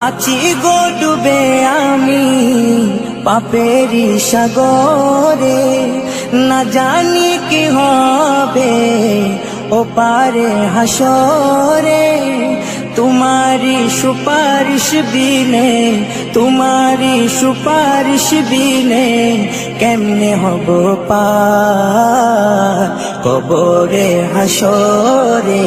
আছি গো ডুবে আমি পাপেরি সাগরে। না জানি কি হবে ও পারে হাসরে। তোমারি সুপারিশ বিনে তোমারি সুপারিশ বিনে কেমনে হব পা কবরে হাসরে?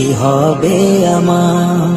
কি হবে আমার?